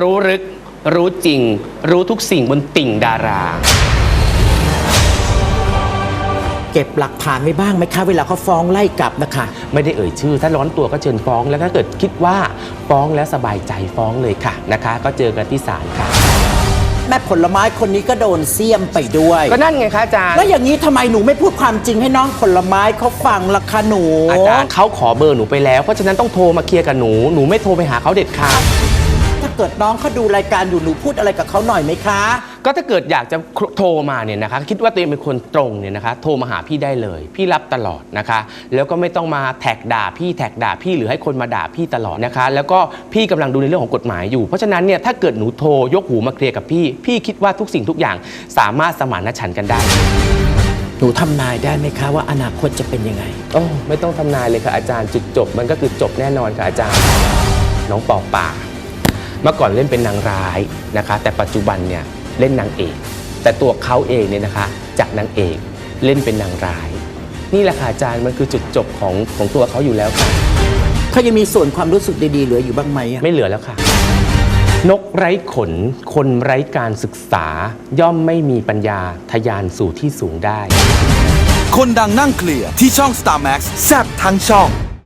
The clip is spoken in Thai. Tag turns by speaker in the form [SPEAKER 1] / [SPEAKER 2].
[SPEAKER 1] รู้ลึก รู้จริง รู้ทุกสิ่งบนติ่งดารา
[SPEAKER 2] เก็บหลักฐานไว้บ้างไหมคะเวลาเขาฟ้องไล่กลับนะคะ
[SPEAKER 1] ไม่ได้เอ่ยชื่อ ถ้าร้อนตัวก็เชิญฟ้อง แล้วถ้าเกิดคิดว่าฟ้องแล้วสบายใจฟ้องเลยค่ะนะคะ ก็เจอกันที่ศาลค่ะ
[SPEAKER 2] แม่ผลไม้คนนี้ก็โดนเสียมไปด้วย
[SPEAKER 1] ก็นั่นไงคะอาจารย์
[SPEAKER 2] แล้วอย่างนี้ทำไมหนูไม่พูดความจริงให้น้องผลไม้เขาฟังล่ะคะหนู
[SPEAKER 1] อาจารย์เขาขอเบอร์หนูไปแล้ว เพราะฉะนั้นต้องโทรมาเคลียร์กับหนู หนูไม่โทรไปหาเขาเด็ดขาด
[SPEAKER 2] ถ้าเกิดน้องเขาดูรายการอยู่หนูพูดอะไรกับเขาหน่อยไหมคะ
[SPEAKER 1] ก็ถ้าเกิดอยากจะโทรมาเนี่ยนะคะ คิดว่าตัวเองเป็นคนตรงเนี่ยนะคะ โทรมาหาพี่ได้เลย พี่รับตลอดนะคะ แล้วก็ไม่ต้องมาแท็กด่าพี่แท็กด่าพี่หรือให้คนมาด่าพี่ตลอดนะคะ แล้วก็พี่กำลังดูในเรื่องของกฎหมายอยู่ เพราะฉะนั้นเนี่ยถ้าเกิดหนูโทรยกหูมาเคลียร์กับพี่ พี่คิดว่าทุกสิ่งทุกอย่างสามารถสมานฉันท์กันได้
[SPEAKER 2] หนูทำนายได้ไหมคะว่าอนาคตจะเป็นยังไง
[SPEAKER 1] โอ้ไม่ต้องทำนายเลยค่ะอาจารย์จุดจบ มันก็คือจบแน่นอนค่ะอาจารย์ น้องปอป่า เมื่อก่อนเล่นเป็นนางร้ายนะคะ แต่ปัจจุบันเนี่ยเล่นนางเอก แต่ตัวเขาเองเนี่ยนะคะจากนางเอกเล่นเป็นนางร้าย นี่แหละค่ะอาจารย์มันคือจุดจบของของตัวเขาอยู่แล้วค่ะ
[SPEAKER 2] เขายังมีส่วนความรู้สึกดีๆเหลืออยู่บ้างไหมอะ
[SPEAKER 1] ไม่เหลือแล้วค่ะ นกไร้ขน คนไร้การศึกษา ย่อมไม่มีปัญญาทะยานสู่ที่สูงได้
[SPEAKER 3] คนดังนั่งเคลียร์ที่ช่อง Star Max แซบทั้งช่อง